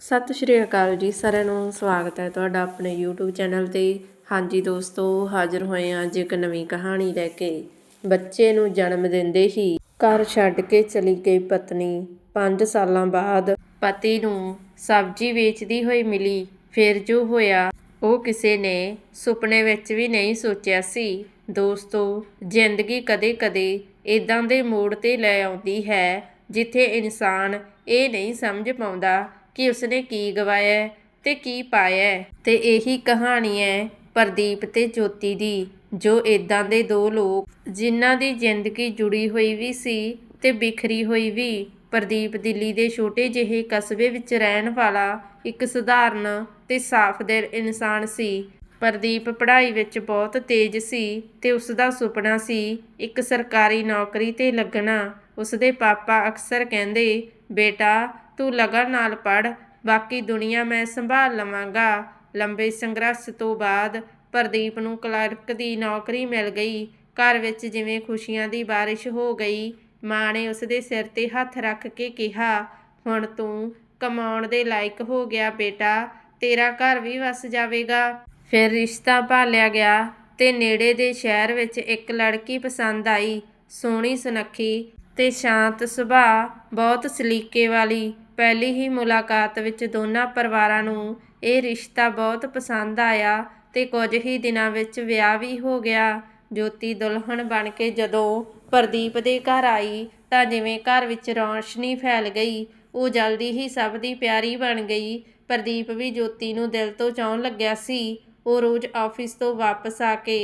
ਸਤਿ ਸ਼੍ਰੀ ਅਕਾਲ ਜੀ, ਸਾਰਿਆਂ ਨੂੰ ਸਵਾਗਤ ਹੈ ਤੁਹਾਡਾ ਆਪਣੇ YouTube ਚੈਨਲ ਤੇ। ਹਾਂਜੀ ਦੋਸਤੋ, ਹਾਜ਼ਰ ਹੋਏ ਹਾਂ ਅੱਜ ਇੱਕ ਨਵੀਂ ਕਹਾਣੀ ਲੈ ਕੇ। ਬੱਚੇ ਨੂੰ ਜਨਮ ਦਿੰਦੇ ਹੀ ਘਰ ਛੱਡ ਕੇ ਚਲੀ ਗਈ ਪਤਨੀ। 5 ਸਾਲਾਂ ਬਾਅਦ ਪਤੀ ਨੂੰ ਸਬਜ਼ੀ ਵੇਚਦੀ ਹੋਈ ਮਿਲੀ, ਫਿਰ ਜੋ ਹੋਇਆ, ਉਹ ਕਿਸੇ ਨੇ ਸੁਪਨੇ ਵਿੱਚ ਵੀ ਨਹੀਂ ਸੋਚਿਆ ਸੀ। ਦੋਸਤੋ, ਜ਼ਿੰਦਗੀ ਕਦੇ-ਕਦੇ ਇਦਾਂ ਦੇ ਮੋੜ ਤੇ ਲੈ ਆਉਂਦੀ ਹੈ, ਜਿੱਥੇ ਇਨਸਾਨ ਇਹ ਨਹੀਂ ਸਮਝ ਪਾਉਂਦਾ ਕਿ ਉਸਨੇ ਕੀ ਗਵਾਇਆ ਹੈ ਤੇ ਕੀ ਪਾਇਆ ਹੈ। ਤੇ ਇਹੀ ਕਹਾਣੀ ਹੈ ਪ੍ਰਦੀਪ ਤੇ ਜੋਤੀ ਦੀ, ਜੋ ਇਦਾਂ ਦੇ ਦੋ ਲੋਕ, ਜਿਨ੍ਹਾਂ ਦੀ ਜ਼ਿੰਦਗੀ ਜੁੜੀ ਹੋਈ ਵੀ ਸੀ ਤੇ ਬਿਖਰੀ ਹੋਈ ਵੀ, ਪ੍ਰਦੀਪ ਦਿੱਲੀ ਦੇ ਛੋਟੇ ਜਿਹੇ ਕਸਬੇ ਵਿੱਚ ਰਹਿਣ ਵਾਲਾ ਇੱਕ ਸਧਾਰਨ ਤੇ ਸਾਫ਼ ਦਿਲ ਇਨਸਾਨ ਸੀ ਪ੍ਰਦੀਪ ਪੜ੍ਹਾਈ ਵਿੱਚ ਬਹੁਤ ਤੇਜ਼ ਸੀ ਤੇ ਉਸ ਦਾ ਸੁਪਨਾ ਸੀ ਇੱਕ ਸਰਕਾਰੀ ਨੌਕਰੀ ਤੇ ਲੱਗਣਾ ਉਸਦੇ ਪਾਪਾ ਅਕਸਰ ਕਹਿੰਦੇ, ਬੇਟਾ ਤੂੰ ਲਗਨ ਨਾਲ ਪੜ੍ਹ, ਬਾਕੀ ਦੁਨੀਆ ਮੈਂ ਸੰਭਾਲ ਲਵਾਂਗਾ। ਲੰਬੇ ਸੰਘਰਸ਼ ਤੋਂ ਬਾਅਦ ਪ੍ਰਦੀਪ ਨੂੰ ਕਲਰਕ ਦੀ ਨੌਕਰੀ ਮਿਲ ਗਈ। ਘਰ ਵਿੱਚ ਜਿਵੇਂ ਖੁਸ਼ੀਆਂ ਦੀ ਬਾਰਿਸ਼ ਹੋ ਗਈ, ਮਾਂ ਨੇ ਉਸਦੇ ਸਿਰ ਤੇ ਹੱਥ ਰੱਖ ਕੇ ਕਿਹਾ, ਹੁਣ ਤੂੰ ਕਮਾਉਣ ਦੇ ਲਾਇਕ ਹੋ ਗਿਆ ਬੇਟਾ, ਤੇਰਾ ਘਰ ਵੀ ਵਸ ਜਾਵੇਗਾ। ਫਿਰ ਰਿਸ਼ਤਾ ਭਾਲਿਆ ਗਿਆ ਤੇ ਨੇੜੇ ਦੇ ਸ਼ਹਿਰ ਵਿੱਚ ਇੱਕ ਲੜਕੀ ਪਸੰਦ ਆਈ, ਸੋਹਣੀ ਸੁਨੱਖੀ ਤੇ ਸ਼ਾਂਤ ਸੁਭਾਅ, ਬਹੁਤ ਸਲੀਕੇ ਵਾਲੀ। ਪਹਿਲੀ ਹੀ ਮੁਲਾਕਾਤ ਵਿੱਚ ਦੋਨਾਂ ਪਰਿਵਾਰਾਂ ਨੂੰ ਇਹ ਰਿਸ਼ਤਾ ਬਹੁਤ ਪਸੰਦ ਆਇਆ ਤੇ ਕੁਝ ਹੀ ਦਿਨਾਂ ਵਿੱਚ ਵਿਆਹ ਵੀ ਹੋ ਗਿਆ। ਜੋਤੀ ਦੁਲਹਨ ਬਣ ਕੇ ਜਦੋਂ ਪ੍ਰਦੀਪ ਦੇ ਘਰ ਆਈ ਤਾਂ ਜਿਵੇਂ ਘਰ ਵਿੱਚ ਰੌਸ਼ਨੀ ਫੈਲ ਗਈ, ਉਹ ਜਲਦੀ ਹੀ ਸਭ ਦੀ ਪਿਆਰੀ ਬਣ ਗਈ। ਪ੍ਰਦੀਪ ਵੀ ਜੋਤੀ ਨੂੰ ਦਿਲ ਤੋਂ ਚਾਹਣ ਲੱਗਿਆ ਸੀ। ਉਹ ਰੋਜ਼ ਆਫਿਸ ਤੋਂ ਵਾਪਸ ਆ ਕੇ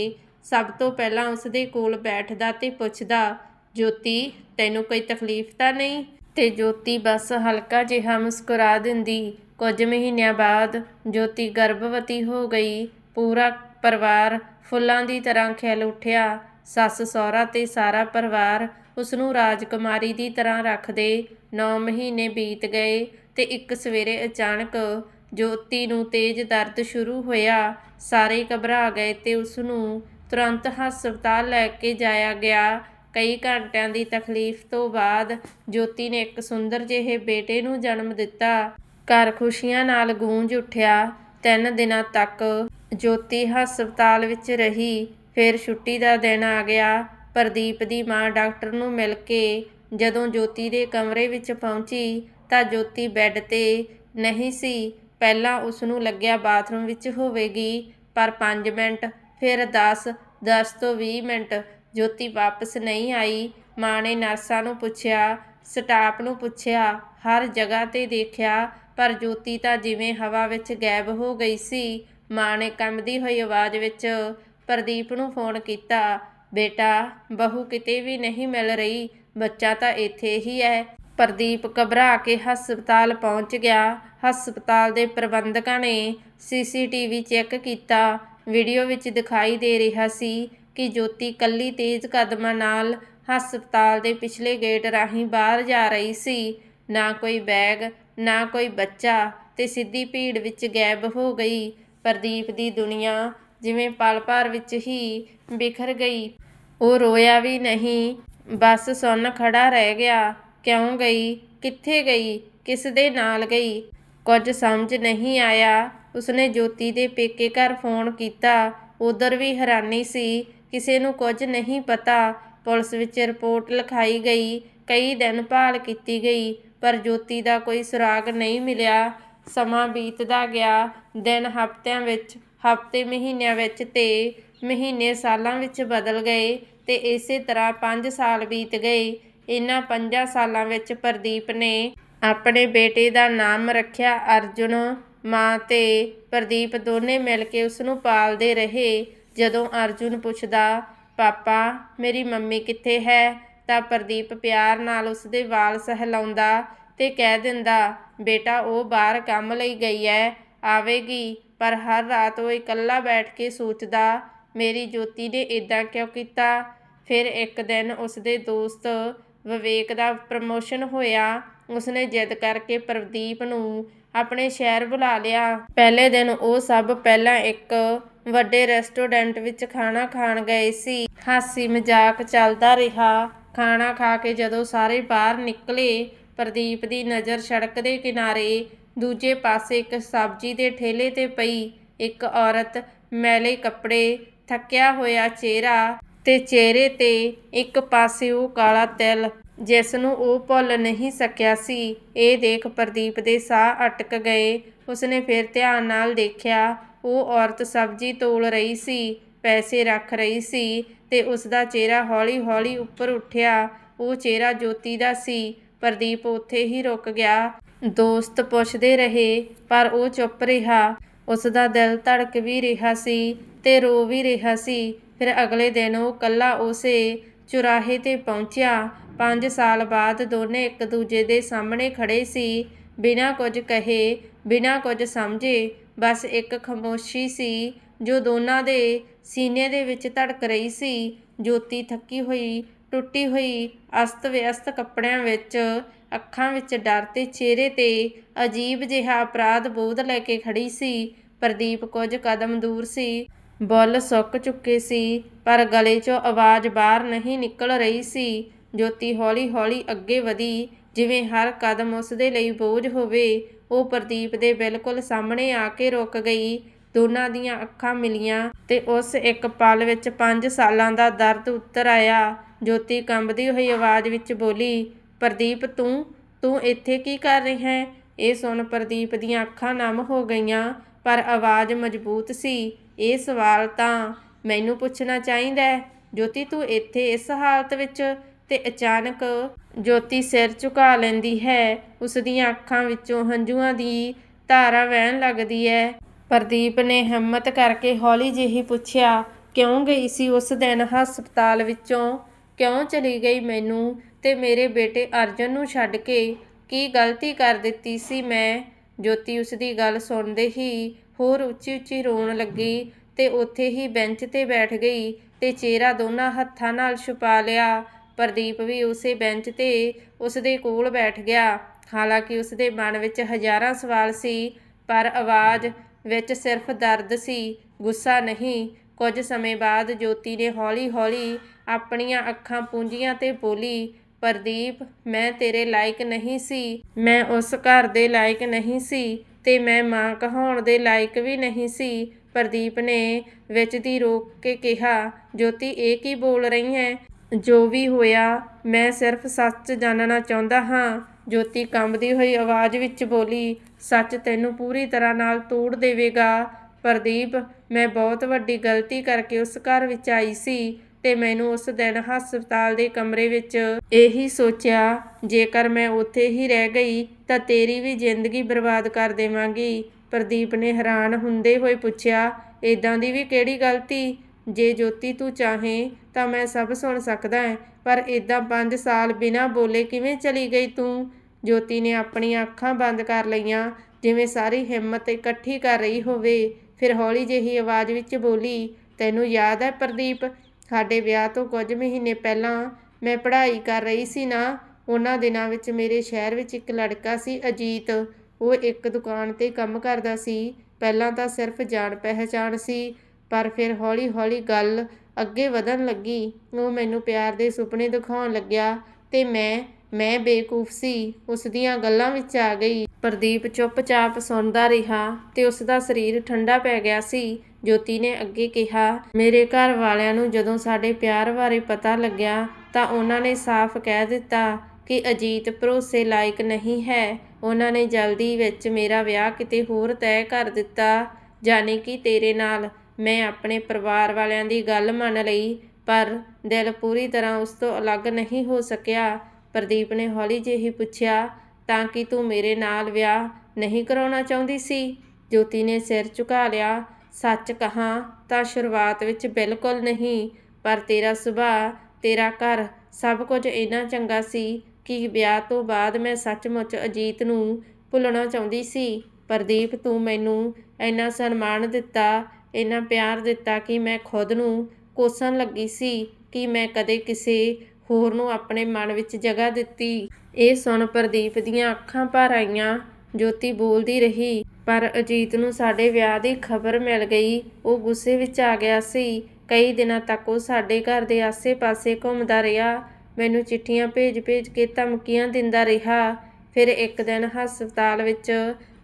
ਸਭ ਤੋਂ ਪਹਿਲਾਂ ਉਸਦੇ ਕੋਲ ਬੈਠਦਾ ਤੇ ਪੁੱਛਦਾ, ਜੋਤੀ, ਤੈਨੂੰ ਕੋਈ ਤਕਲੀਫ ਤਾਂ ਨਹੀਂ? ਤੇ ਜੋਤੀ ਬਸ ਹਲਕਾ ਜਿਹਾ ਮੁਸਕਰਾ ਦਿੰਦੀ। ਕੁਝ ਮਹੀਨਿਆਂ ਬਾਅਦ ਜੋਤੀ ਗਰਭਵਤੀ ਹੋ ਗਈ। ਪੂਰਾ ਪਰਿਵਾਰ ਫੁੱਲਾਂ ਦੀ ਤਰ੍ਹਾਂ ਖਿਲ ਉੱਠਿਆ। ਸੱਸ, ਸਹੁਰਾ ਤੇ ਸਾਰਾ ਪਰਿਵਾਰ ਉਸ ਨੂੰ ਰਾਜਕੁਮਾਰੀ ਦੀ ਤਰ੍ਹਾਂ ਰੱਖਦੇ 9 ਮਹੀਨੇ ਬੀਤ ਗਏ ਤੇ ਇੱਕ ਸਵੇਰੇ ਅਚਾਨਕ ਜੋਤੀ ਨੂੰ ਤੇਜ਼ ਦਰਦ ਸ਼ੁਰੂ ਹੋਇਆ। ਸਾਰੇ ਘਬਰਾ ਗਏ ਤੇ ਉਸ ਨੂੰ ਤੁਰੰਤ ਹਸਪਤਾਲ ਲੈ ਕੇ ਜਾਇਆ ਗਿਆ। ਕਈ ਘੰਟਿਆਂ ਦੀ ਤਕਲੀਫ ਤੋਂ ਬਾਅਦ ਜੋਤੀ ਨੇ ਇੱਕ ਸੁੰਦਰ ਜਿਹੇ ਬੇਟੇ ਨੂੰ ਜਨਮ ਦਿੱਤਾ। ਘਰ ਖੁਸ਼ੀਆਂ ਨਾਲ ਗੂੰਜ ਉੱਠਿਆ। ਤਿੰਨ ਦਿਨਾਂ ਤੱਕ ਜੋਤੀ ਹਸਪਤਾਲ ਵਿੱਚ ਰਹੀ। ਫਿਰ ਛੁੱਟੀ ਦਾ ਦਿਨ ਆ ਗਿਆ। ਪ੍ਰਦੀਪ ਦੀ ਮਾਂ ਡਾਕਟਰ ਨੂੰ ਮਿਲ ਕੇ ਜਦੋਂ ਜੋਤੀ ਦੇ ਕਮਰੇ ਵਿੱਚ ਪਹੁੰਚੀ ਤਾਂ ਜੋਤੀ ਬੈੱਡ ਤੇ ਨਹੀਂ ਸੀ। ਪਹਿਲਾਂ ਉਸ ਨੂੰ ਲੱਗਿਆ ਬਾਥਰੂਮ ਵਿੱਚ ਹੋਵੇਗੀ, ਪਰ 5 ਮਿੰਟ, ਫਿਰ 10 10 ਤੋਂ 20 ਮਿੰਟ ਜੋਤੀ ਵਾਪਸ ਨਹੀਂ ਆਈ। ਮਾਂ ਨੇ ਨਰਸਾਂ ਨੂੰ ਪੁੱਛਿਆ, ਸਟਾਫ ਨੂੰ ਪੁੱਛਿਆ, ਹਰ ਜਗ੍ਹਾ ਤੇ ਦੇਖਿਆ, ਪਰ ਜੋਤੀ ਤਾਂ ਜਿਵੇਂ ਹਵਾ ਵਿੱਚ ਗਾਇਬ ਹੋ ਗਈ ਸੀ। ਮਾਂ ਨੇ ਕੰਬਦੀ ਹੋਈ ਆਵਾਜ਼ ਵਿੱਚ ਪ੍ਰਦੀਪ ਨੂੰ ਫੋਨ ਕੀਤਾ, ਬੇਟਾ, ਬਹੂ ਕਿਤੇ ਵੀ ਨਹੀਂ ਮਿਲ ਰਹੀ, ਬੱਚਾ ਤਾਂ ਇੱਥੇ ਹੀ ਹੈ ਪ੍ਰਦੀਪ ਘਬਰਾ ਕੇ ਹਸਪਤਾਲ ਪਹੁੰਚ ਗਿਆ। ਹਸਪਤਾਲ ਦੇ ਪ੍ਰਬੰਧਕਾਂ ਨੇ ਸੀਸੀਟੀਵੀ ਚੈੱਕ ਕੀਤਾ। ਵੀਡੀਓ ਵਿੱਚ ਦਿਖਾਈ ਦੇ ਰਿਹਾ ਸੀ ਕਿ ਜੋਤੀ ਕੱਲੀ ਤੇਜ਼ ਕਦਮਾਂ ਨਾਲ ਹਸਪਤਾਲ ਦੇ ਪਿਛਲੇ ਗੇਟ ਰਾਹੀਂ ਬਾਹਰ ਜਾ ਰਹੀ ਸੀ। ਨਾ ਕੋਈ ਬੈਗ, ਨਾ ਕੋਈ ਬੱਚਾ ਤੇ ਸਿੱਧੀ ਭੀੜ ਵਿੱਚ ਗਾਇਬ ਹੋ ਗਈ। ਪ੍ਰਦੀਪ ਦੀ ਦੁਨੀਆ ਜਿਵੇਂ ਪਲ ਭਰ ਵਿੱਚ ਹੀ ਬਿਖਰ ਗਈ। ਉਹ ਰੋਇਆ ਵੀ ਨਹੀਂ, ਬਸ ਸੁੰਨ ਖੜਾ ਰਹਿ ਗਿਆ। ਕਿਉਂ ਗਈ? ਕਿੱਥੇ ਗਈ? ਕਿਸ ਦੇ ਨਾਲ ਗਈ? ਕੁਝ ਸਮਝ ਨਹੀਂ ਆਇਆ। ਉਸਨੇ ਜੋਤੀ ਦੇ ਪੇਕੇ ਘਰ ਫੋਨ ਕੀਤਾ। ਉਧਰ ਵੀ ਹੈਰਾਨੀ ਸੀ ਕਿਸੇ ਨੂੰ ਕੁਝ ਨਹੀਂ ਪਤਾ। ਪੁਲਿਸ ਵਿੱਚ ਰਿਪੋਰਟ ਲਿਖਾਈ ਗਈ। ਕਈ ਦਿਨ ਭਾਲ ਕੀਤੀ ਗਈ, ਪਰ ਜੋਤੀ ਦਾ ਕੋਈ ਸੁਰਾਗ ਨਹੀਂ ਮਿਲਿਆ। ਸਮਾਂ ਬੀਤਦਾ ਗਿਆ। ਦਿਨ ਹਫ਼ਤਿਆਂ ਵਿੱਚ, ਹਫ਼ਤੇ ਮਹੀਨਿਆਂ ਵਿੱਚ ਤੇ ਮਹੀਨੇ ਸਾਲਾਂ ਵਿੱਚ ਬਦਲ ਗਏ ਤੇ ਇਸੇ ਤਰ੍ਹਾਂ 5 ਸਾਲ ਬੀਤ ਗਏ। ਇਹਨਾਂ 5 ਸਾਲਾਂ ਵਿੱਚ ਪ੍ਰਦੀਪ ਨੇ ਆਪਣੇ ਬੇਟੇ ਦਾ ਨਾਮ ਰੱਖਿਆ ਅਰਜੁਨ। ਮਾਂ ਤੇ ਪ੍ਰਦੀਪ ਦੋਨੇ ਮਿਲ ਕੇ ਉਸ ਨੂੰ ਪਾਲਦੇ ਰਹੇ। ਜਦੋਂ ਅਰਜੁਨ ਪੁੱਛਦਾ, ਪਾਪਾ, ਮੇਰੀ ਮੰਮੀ ਕਿੱਥੇ ਹੈ? ਤਾਂ ਪ੍ਰਦੀਪ ਪਿਆਰ ਨਾਲ ਉਸਦੇ ਵਾਲ ਸਹਿਲਾਉਂਦਾ ਤੇ ਕਹਿ ਦਿੰਦਾ, ਬੇਟਾ, ਉਹ ਬਾਹਰ ਕੰਮ ਲਈ ਗਈ ਹੈ ਆਵੇਗੀ, ਪਰ ਹਰ ਰਾਤ ਉਹ ਇਕੱਲਾ ਬੈਠ ਕੇ ਸੋਚਦਾ, ਮੇਰੀ ਜੋਤੀ ਨੇ ਇਦਾਂ ਕਿਉਂ ਕੀਤਾ? ਫਿਰ ਇੱਕ ਦਿਨ ਉਸਦੇ ਦੋਸਤ ਵਿਵੇਕ ਦਾ ਪ੍ਰਮੋਸ਼ਨ ਹੋਇਆ। ਉਸਨੇ ਜਿੱਦ ਕਰਕੇ ਪ੍ਰਦੀਪ ਨੂੰ ਆਪਣੇ ਸ਼ਹਿਰ ਬੁਲਾ ਲਿਆ। ਪਹਿਲੇ ਦਿਨ ਉਹ ਸਭ ਪਹਿਲਾਂ ਇੱਕ ਵੱਡੇ ਰੈਸਟੋਰੈਂਟ ਵਿੱਚ ਖਾਣਾ ਖਾਣ ਗਏ ਸੀ। ਹਾਸੀ ਮਜ਼ਾਕ ਚੱਲਦਾ ਰਿਹਾ। ਖਾਣਾ ਖਾ ਕੇ ਜਦੋਂ ਸਾਰੇ ਬਾਹਰ ਨਿਕਲੇ, ਪ੍ਰਦੀਪ ਦੀ ਨਜ਼ਰ ਸੜਕ ਦੇ ਕਿਨਾਰੇ, ਦੂਜੇ ਪਾਸੇ ਇੱਕ ਸਬਜ਼ੀ ਦੇ ਠੇਲੇ ਤੇ ਪਈ। ਇੱਕ ਔਰਤ ਮੈਲੇ ਕੱਪੜੇ, ਥੱਕਿਆ ਹੋਇਆ ਚਿਹਰਾ ਤੇ ਚਿਹਰੇ ਤੇ ਇੱਕ ਪਾਸੇ ਉਹ ਕਾਲਾ ਤਿਲ। ਜਿਸ ਨੂੰ ਉਹ ਭੁੱਲ ਨਹੀਂ ਸਕਿਆ ਸੀ। ਇਹ ਦੇਖ ਪ੍ਰਦੀਪ ਦੇ ਸਾਹ ਅਟਕ ਗਏ। ਉਸਨੇ ਫਿਰ ਧਿਆਨ ਨਾਲ ਦੇਖਿਆ, ਉਹ ਔਰਤ ਸਬਜ਼ੀ ਤੋਲ ਰਹੀ ਸੀ, ਪੈਸੇ ਰੱਖ ਰਹੀ ਸੀ ਤੇ ਉਸ ਦਾ ਚਿਹਰਾ ਹੌਲੀ-ਹੌਲੀ ਉੱਪਰ ਉੱਠਿਆ। ਉਹ ਚਿਹਰਾ ਜੋਤੀ ਦਾ ਸੀ। ਪ੍ਰਦੀਪ ਉੱਥੇ ਹੀ ਰੁਕ ਗਿਆ। ਦੋਸਤ ਪੁੱਛਦੇ ਰਹੇ, ਪਰ ਉਹ ਚੁੱਪ ਰਿਹਾ। ਉਸ ਦਾ ਦਿਲ ਧੜਕ ਵੀ ਰਿਹਾ ਸੀ ਤੇ ਰੋ ਵੀ ਰਿਹਾ ਸੀ। ਫਿਰ ਅਗਲੇ ਦਿਨ ਉਹ ਕੱਲਾ ਉਸੇ ਚੁਰਾਹੇ ਤੇ ਪਹੁੰਚਿਆ। 5 ਸਾਲ ਬਾਅਦ ਦੋਨੇ ਇੱਕ ਦੂਜੇ ਦੇ ਸਾਹਮਣੇ ਖੜੇ ਸੀ। ਬਿਨਾਂ ਕੁਝ ਕਹੇ, ਬਿਨਾਂ ਕੁਝ ਸਮਝੇ, ਬਸ ਇੱਕ ਖਾਮੋਸ਼ੀ ਸੀ, ਜੋ ਦੋਨਾਂ ਦੇ ਸੀਨੇ ਦੇ ਵਿੱਚ ਧੜਕ ਰਹੀ ਸੀ। ਜੋਤੀ ਥੱਕੀ ਹੋਈ, ਟੁੱਟੀ ਹੋਈ ਅਸਤ ਵਿਅਸਤ ਕੱਪੜਿਆਂ ਵਿੱਚ, ਅੱਖਾਂ ਵਿੱਚ ਡਰ ਤੇ ਚਿਹਰੇ ਤੇ ਅਜੀਬ ਜਿਹਾ ਅਪਰਾਧ ਬੋਧ ਲੈ ਕੇ ਖੜੀ ਸੀ। ਪ੍ਰਦੀਪ ਕੁਝ ਕਦਮ ਦੂਰ ਸੀ। ਬੁੱਲ ਸੁੱਕ ਚੁੱਕੇ ਸੀ, ਪਰ ਗਲੇ 'ਚੋਂ ਆਵਾਜ਼ ਬਾਹਰ ਨਹੀਂ ਨਿਕਲ ਰਹੀ ਸੀ। ਜੋਤੀ ਹੌਲੀ-ਹੌਲੀ ਅੱਗੇ ਵਧੀ, ਜਿਵੇਂ ਹਰ ਕਦਮ ਉਸ ਦੇ ਲਈ ਬੋਝ ਹੋਵੇ, ਉਹ ਪ੍ਰਦੀਪ ਦੇ ਬਿਲਕੁਲ ਸਾਹਮਣੇ ਆ ਕੇ ਰੁਕ ਗਈ। ਦੋਨਾਂ ਦੀਆਂ ਅੱਖਾਂ ਮਿਲੀਆਂ ਤੇ ਉਸ ਇੱਕ ਪਲ ਵਿੱਚ 5 ਸਾਲਾਂ ਦਾ ਦਰਦ ਉੱਤਰ ਆਇਆ। ਜੋਤੀ ਕੰਬਦੀ ਹੋਈ ਆਵਾਜ਼ ਵਿੱਚ ਬੋਲੀ, ਪ੍ਰਦੀਪ, ਤੂੰ ਤੂੰ ਇੱਥੇ ਕੀ ਕਰ ਰਿਹਾ ਹੈ? ਇਹ ਸੁਣ ਪ੍ਰਦੀਪ ਦੀਆਂ ਅੱਖਾਂ ਨਮ ਹੋ ਗਈਆਂ, ਪਰ ਆਵਾਜ਼ ਮਜ਼ਬੂਤ ਸੀ। ਇਹ ਸਵਾਲ ਤਾਂ ਮੈਨੂੰ ਪੁੱਛਣਾ ਚਾਹੀਦਾ ਹੈ। ਜੋਤੀ, ਤੂੰ ਇੱਥੇ ਇਸ ਹਾਲਤ ਵਿੱਚ ਤੇ ਅਚਾਨਕ ਜੋਤੀ ਸਿਰ ਝੁਕਾ ਲੈਂਦੀ ਹੈ। ਉਸ ਦੀਆਂ ਅੱਖਾਂ ਵਿੱਚੋਂ ਹੰਝੂਆਂ ਦੀ ਧਾਰਾ ਵਹਿਣ ਲੱਗਦੀ ਹੈ। ਪ੍ਰਦੀਪ ਨੇ ਹਿੰਮਤ ਕਰਕੇ ਹੌਲੀ ਜਿਹੀ ਪੁੱਛਿਆ, ਕਿਉਂ ਗਈ ਸੀ ਉਸ ਦਿਨ ਹਸਪਤਾਲ ਵਿੱਚੋਂ? ਕਿਉਂ ਚਲੀ ਗਈ ਮੈਨੂੰ? ਤੇ ਮੇਰੇ ਬੇਟੇ ਅਰਜਨ ਨੂੰ ਛੱਡ ਕੇ ਕੀ ਗਲਤੀ ਕਰ ਦਿੱਤੀ ਸੀ ਮੈਂ? ਜੋਤੀ ਉਸ ਦੀ ਗੱਲ ਸੁਣਦੇ ਹੀ ਹੋਰ ਉੱਚੀ ਉੱਚੀ ਰੋਣ ਲੱਗੀ ਤੇ ਉੱਥੇ ਹੀ ਬੈਂਚ ਤੇ ਬੈਠ ਗਈ ਤੇ ਚਿਹਰਾ ਦੋਨਾਂ ਹੱਥਾਂ ਨਾਲ ਛੁਪਾ ਲਿਆ। ਪ੍ਰਦੀਪ ਵੀ ਉਸੇ ਬੈਂਚ ਤੇ ਉਸਦੇ ਕੋਲ ਬੈਠ ਗਿਆ। ਹਾਲਾਂਕਿ ਉਸਦੇ ਮਨ ਵਿੱਚ ਹਜ਼ਾਰਾਂ ਸਵਾਲ ਸੀ, ਪਰ ਆਵਾਜ਼ ਵਿੱਚ ਸਿਰਫ ਦਰਦ ਸੀ, ਗੁੱਸਾ ਨਹੀਂ। ਕੁਝ ਸਮੇਂ ਬਾਅਦ ਜੋਤੀ ਨੇ ਹੌਲੀ-ਹੌਲੀ ਆਪਣੀਆਂ ਅੱਖਾਂ ਪੂੰਝੀਆਂ ਤੇ ਬੋਲੀ, ਪ੍ਰਦੀਪ, ਮੈਂ ਤੇਰੇ ਲਾਇਕ ਨਹੀਂ ਸੀ। ਮੈਂ ਉਸ ਘਰ ਦੇ ਲਾਇਕ ਨਹੀਂ ਸੀ ਤੇ ਮੈਂ ਮਾਂ ਕਹਾਉਣ ਦੇ ਲਾਇਕ ਵੀ ਨਹੀਂ ਸੀ। ਪ੍ਰਦੀਪ ਨੇ ਵਿੱਚ ਦੀ ਰੋਕ ਕੇ ਕਿਹਾ, ਜੋਤੀ, ਇਹ ਕੀ ਬੋਲ ਰਹੀ ਹੈ? ਜੋ ਵੀ ਹੋਇਆ, ਮੈਂ ਸਿਰਫ ਸੱਚ ਜਾਣਨਾ ਚਾਹੁੰਦਾ ਹਾਂ। ਜੋਤੀ ਕੰਬਦੀ ਹੋਈ ਆਵਾਜ਼ ਵਿੱਚ ਬੋਲੀ, ਸੱਚ ਤੈਨੂੰ ਪੂਰੀ ਤਰ੍ਹਾਂ ਨਾਲ ਤੋੜ ਦੇਵੇਗਾ। ਪ੍ਰਦੀਪ, ਮੈਂ ਬਹੁਤ ਵੱਡੀ ਗਲਤੀ ਕਰਕੇ ਉਸ ਘਰ ਵਿੱਚ ਆਈ ਸੀ ਤੇ ਮੈਨੂੰ ਉਸ ਦਿਨ ਹਸਪਤਾਲ ਦੇ ਕਮਰੇ ਵਿੱਚ ਇਹੀ ਸੋਚਿਆ, ਜੇਕਰ ਮੈਂ ਉੱਥੇ ਹੀ ਰਹਿ ਗਈ ਤਾਂ ਤੇਰੀ ਵੀ ਜ਼ਿੰਦਗੀ ਬਰਬਾਦ ਕਰ ਦੇਵਾਂਗੀ। ਪ੍ਰਦੀਪ ਨੇ ਹੈਰਾਨ ਹੁੰਦੇ ਹੋਏ ਪੁੱਛਿਆ ਇਦਾਂ ਦੀ ਵੀ ਕਿਹੜੀ ਗਲਤੀ? ਜੇ ਜੋਤੀ ਤੂੰ ਚਾਹੇ ਤਾਂ ਮੈਂ ਸਭ ਸੁਣ ਸਕਦਾ ਹਾਂ ਪਰ ਇਦਾਂ 5 ਸਾਲ ਬਿਨਾਂ ਬੋਲੇ ਕਿਵੇਂ ਚਲੀ ਗਈ ਤੂੰ? ਜੋਤੀ ਨੇ ਆਪਣੀਆਂ ਅੱਖਾਂ ਬੰਦ ਕਰ ਲਈਆਂ, ਜਿਵੇਂ ਸਾਰੀ ਹਿੰਮਤ ਇਕੱਠੀ ਕਰ ਰਹੀ ਹੋਵੇ। ਫਿਰ ਹੌਲੀ ਜਿਹੀ ਆਵਾਜ਼ ਵਿੱਚ ਬੋਲੀ, ਤੈਨੂੰ ਯਾਦ ਹੈ ਪ੍ਰਦੀਪ, ਸਾਡੇ ਵਿਆਹ ਤੋਂ ਕੁਝ ਮਹੀਨੇ ਪਹਿਲਾਂ ਮੈਂ ਪੜ੍ਹਾਈ ਕਰ ਰਹੀ ਸੀ ਨਾ, ਉਹਨਾਂ ਦਿਨਾਂ ਵਿੱਚ ਮੇਰੇ ਸ਼ਹਿਰ ਵਿੱਚ ਇੱਕ ਲੜਕਾ ਸੀ ਅਜੀਤ। ਉਹ ਇੱਕ ਦੁਕਾਨ ਤੇ ਕੰਮ ਕਰਦਾ ਸੀ, ਪਹਿਲਾਂ ਤਾਂ ਸਿਰਫ ਜਾਣ ਪਹਿਚਾਣ ਸੀ ਪਰ ਫਿਰ ਹੌਲੀ-ਹੌਲੀ ਗੱਲ ਅੱਗੇ ਵਧਣ ਲੱਗੀ। ਉਹ ਮੈਨੂੰ ਪਿਆਰ ਦੇ ਸੁਪਨੇ ਦਿਖਾਉਣ ਲੱਗਿਆ ਤੇ ਮੈਂ ਮੈਂ ਬੇਕੂਫ ਸੀ। ਉਸ ਦੀਆਂ ਗੱਲਾਂ ਵਿੱਚ ਆ ਗਈ। ਪ੍ਰਦੀਪ ਚੁੱਪਚਾਪ ਸੁਣਦਾ ਰਿਹਾ ਤੇ ਉਸ ਦਾ ਸਰੀਰ ਠੰਡਾ ਪੈ ਗਿਆ ਸੀ। ਜੋਤੀ ਨੇ ਅੱਗੇ ਕਿਹਾ, ਮੇਰੇ ਘਰ ਵਾਲਿਆਂ ਨੂੰ ਜਦੋਂ ਸਾਡੇ ਪਿਆਰ ਬਾਰੇ ਪਤਾ ਲੱਗਿਆ ਤਾਂ ਉਹਨਾਂ ਨੇ ਸਾਫ਼ ਕਹਿ ਦਿੱਤਾ ਕਿ ਅਜੀਤ ਭਰੋਸੇ ਲਾਇਕ ਨਹੀਂ ਹੈ। ਉਹਨਾਂ ਨੇ ਜਲਦੀ ਵਿੱਚ ਮੇਰਾ ਵਿਆਹ ਕਿਤੇ ਹੋਰ ਤੈਅ ਕਰ ਦਿੱਤਾ, ਜਾਣੇ ਕਿ ਤੇਰੇ ਨਾਲ। ਮੈਂ ਆਪਣੇ ਪਰਿਵਾਰ ਵਾਲਿਆਂ ਦੀ ਗੱਲ ਮੰਨ ਲਈ, ਪਰ ਦਿਲ ਪੂਰੀ ਤਰ੍ਹਾਂ ਉਸ ਤੋਂ ਅਲੱਗ ਨਹੀਂ ਹੋ ਸਕਿਆ। ਪ੍ਰਦੀਪ ਨੇ ਹੌਲੀ ਜਿਹੀ ਪੁੱਛਿਆ, ਤਾਂ ਕਿ ਤੂੰ ਮੇਰੇ ਨਾਲ ਵਿਆਹ ਨਹੀਂ ਕਰਾਉਣਾ ਚਾਹੁੰਦੀ ਸੀ? ਜੋਤੀ ਨੇ ਸਿਰ ਝੁਕਾ ਲਿਆ। ਸੱਚ ਕਹਾਂ ਤਾਂ ਸ਼ੁਰੂਆਤ ਵਿੱਚ ਬਿਲਕੁਲ ਨਹੀਂ, ਪਰ ਤੇਰਾ ਸੁਭਾਅ, ਤੇਰਾ ਘਰ ਸਭ ਕੁਝ ਇੰਨਾ ਚੰਗਾ ਸੀ ਕਿ ਵਿਆਹ ਤੋਂ ਬਾਅਦ ਮੈਂ ਸੱਚਮੁੱਚ ਅਜੀਤ ਨੂੰ ਭੁੱਲਣਾ ਚਾਹੁੰਦੀ ਸੀ। ਪ੍ਰਦੀਪ, ਤੂੰ ਮੈਨੂੰ ਇੰਨਾ ਸਨਮਾਨ ਦਿੱਤਾ ਇੰਨਾ ਪਿਆਰ ਦਿੱਤਾ ਕਿ ਮੈਂ ਖੁਦ ਨੂੰ ਕੋਸਣ ਲੱਗੀ ਸੀ ਕਿ ਮੈਂ ਕਦੇ ਕਿਸੇ ਹੋਰ ਨੂੰ ਆਪਣੇ ਮਨ ਵਿੱਚ ਜਗ੍ਹਾ ਦਿੱਤੀ। ਇਹ ਸੁਣ ਪ੍ਰਦੀਪ ਦੀਆਂ ਅੱਖਾਂ ਭਰ ਆਈਆਂ। ਜੋਤੀ ਬੋਲਦੀ ਰਹੀ, ਪਰ ਅਜੀਤ ਨੂੰ ਸਾਡੇ ਵਿਆਹ ਦੀ ਖਬਰ ਮਿਲ ਗਈ। ਉਹ ਗੁੱਸੇ ਵਿੱਚ ਆ ਗਿਆ ਸੀ। ਕਈ ਦਿਨਾਂ ਤੱਕ ਉਹ ਸਾਡੇ ਘਰ ਦੇ ਆਸੇ-ਪਾਸੇ ਘੁੰਮਦਾ ਰਿਹਾ। ਮੈਨੂੰ ਚਿੱਠੀਆਂ ਭੇਜ-ਭੇਜ ਕੇ ਧਮਕੀਆਂ ਦਿੰਦਾ ਰਿਹਾ। ਫਿਰ ਇੱਕ ਦਿਨ ਹਸਪਤਾਲ ਵਿੱਚ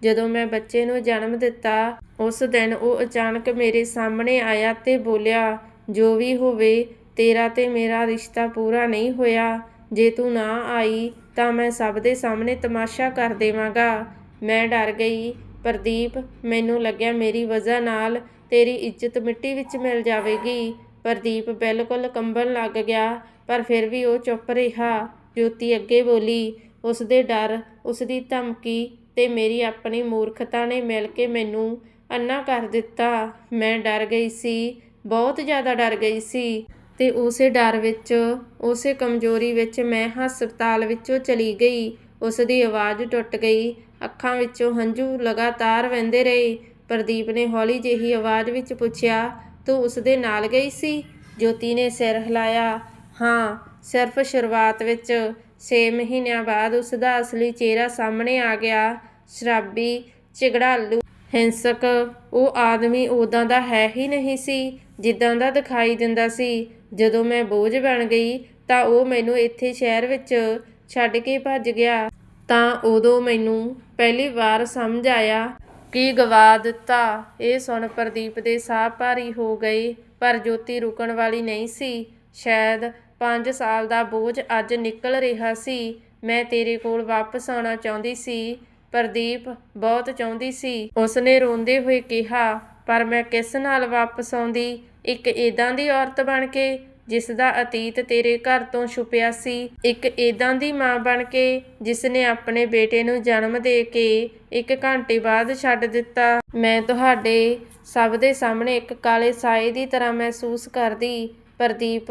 ਜਦੋਂ ਮੈਂ ਬੱਚੇ ਨੂੰ ਜਨਮ ਦਿੱਤਾ, ਉਸ ਦਿਨ ਉਹ ਅਚਾਨਕ ਮੇਰੇ ਸਾਹਮਣੇ ਆਇਆ ਤੇ ਬੋਲਿਆ, ਜੋ ਵੀ ਹੋਵੇ, ਤੇਰਾ ਤੇ ਮੇਰਾ ਰਿਸ਼ਤਾ ਪੂਰਾ ਨਹੀਂ ਹੋਇਆ। ਜੇ ਤੂੰ ਨਾ ਆਈ, ਤਾਂ ਮੈਂ ਸਭ ਦੇ ਸਾਹਮਣੇ ਤਮਾਸ਼ਾ ਕਰ ਦੇਵਾਂਗਾ। ਮੈਂ ਡਰ ਗਈ। ਪ੍ਰਦੀਪ, ਮੈਨੂੰ ਲੱਗਿਆ ਮੇਰੀ ਵਜ੍ਹਾ ਨਾਲ ਤੇਰੀ ਇੱਜ਼ਤ ਮਿੱਟੀ ਵਿੱਚ ਮਿਲ ਜਾਵੇਗੀ। ਪ੍ਰਦੀਪ ਬਿਲਕੁਲ ਕੰਬਣ ਲੱਗ ਗਿਆ, ਪਰ ਫਿਰ ਵੀ ਉਹ ਚੁੱਪ ਰਿਹਾ। ਜੋਤੀ ਅੱਗੇ ਬੋਲੀ ਉਸ ਦੇ ਡਰ ਉਸ ਦੀ ਧਮਕੀ ਅਤੇ ਮੇਰੀ ਆਪਣੀ ਮੂਰਖਤਾ ਨੇ ਮਿਲ ਕੇ ਮੈਨੂੰ ਅੰਨਾ ਕਰ ਦਿੱਤਾ। ਮੈਂ ਡਰ ਗਈ ਸੀ, ਬਹੁਤ ਜ਼ਿਆਦਾ ਡਰ ਗਈ ਸੀ ਅਤੇ ਉਸੇ ਡਰ ਵਿੱਚ, ਉਸੇ ਕਮਜ਼ੋਰੀ ਵਿੱਚ ਮੈਂ ਹਸਪਤਾਲ ਵਿੱਚੋਂ ਚਲੀ ਗਈ। ਉਸ ਦੀ ਆਵਾਜ਼ ਟੁੱਟ ਗਈ, ਅੱਖਾਂ ਵਿੱਚੋਂ ਹੰਝੂ ਲਗਾਤਾਰ ਵਹਿੰਦੇ ਰਹੇ। ਪ੍ਰਦੀਪ ਨੇ ਹੌਲੀ ਜਿਹੀ ਆਵਾਜ਼ ਵਿੱਚ ਪੁੱਛਿਆ, ਤੂੰ ਉਸ ਦੇ ਨਾਲ ਗਈ ਸੀ? ਜੋਤੀ ਨੇ ਸਿਰ ਹਿਲਾਇਆ, ਹਾਂ, ਸਿਰਫ ਸ਼ੁਰੂਆਤ ਵਿੱਚ। 6 ਮਹੀਨਿਆਂ ਬਾਅਦ ਉਸ ਦਾ ਅਸਲੀ ਚਿਹਰਾ ਸਾਹਮਣੇ ਆ ਗਿਆ। ਸ਼ਰਾਬੀ ਝਗੜਾਲੂ ਹਿੰਸਕ। ਉਹ ਆਦਮੀ ਉਦਾਂ ਦਾ ਹੈ ਹੀ ਨਹੀਂ ਸੀ, ਜਿੱਦਾਂ ਦਾ ਦਿਖਾਈ ਦਿੰਦਾ ਸੀ। ਜਦੋਂ ਮੈਂ ਬੋਝ ਬਣ ਗਈ ਤਾਂ ਉਹ ਮੈਨੂੰ ਇੱਥੇ ਸ਼ਹਿਰ ਵਿੱਚ ਛੱਡ ਕੇ ਭੱਜ ਗਿਆ। ਤਾਂ ਉਦੋਂ ਮੈਨੂੰ ਪਹਿਲੀ ਵਾਰ ਸਮਝ ਆਇਆ ਕਿ ਗਵਾ ਦਿੱਤਾ। ਇਹ ਸੁਣ ਪ੍ਰਦੀਪ ਦੇ ਸਾਹ ਭਾਰੀ ਹੋ ਗਏ, ਪਰ ਜੋਤੀ ਰੁਕਣ ਵਾਲੀ ਨਹੀਂ ਸੀ। ਸ਼ਾਇਦ ਪੰਜ ਸਾਲ ਦਾ ਬੋਝ ਅੱਜ ਨਿਕਲ ਰਿਹਾ ਸੀ। ਮੈਂ ਤੇਰੇ ਕੋਲ ਵਾਪਸ ਆਉਣਾ ਚਾਹੁੰਦੀ ਸੀ। ਪ੍ਰਦੀਪ ਬਹੁਤ ਚਾਹੁੰਦੀ ਸੀ। ਉਸਨੇ ਰੋਂਦੇ ਹੋਏ ਕਿਹਾ, ਪਰ ਮੈਂ ਕਿਸ ਨਾਲ ਵਾਪਸ ਆਉਂਦੀ? ਇੱਕ ਏਦਾਂ ਦੀ ਔਰਤ ਬਣ ਕੇ ਜਿਸ ਦਾ ਅਤੀਤ ਤੇਰੇ ਘਰ ਤੋਂ ਛੁਪਿਆ ਸੀ। ਇੱਕ ਏਦਾਂ ਦੀ ਮਾਂ ਬਣ ਕੇ ਜਿਸ ਨੇ ਆਪਣੇ ਬੇਟੇ ਨੂੰ ਜਨਮ ਦੇ ਕੇ ਇੱਕ ਘੰਟੇ ਬਾਅਦ ਛੱਡ ਦਿੱਤਾ। ਮੈਂ ਤੁਹਾਡੇ ਸਭ ਦੇ ਸਾਹਮਣੇ ਇੱਕ ਕਾਲੇ ਸਾਏ ਦੀ ਤਰ੍ਹਾਂ ਮਹਿਸੂਸ ਕਰਦੀ। ਪ੍ਰਦੀਪ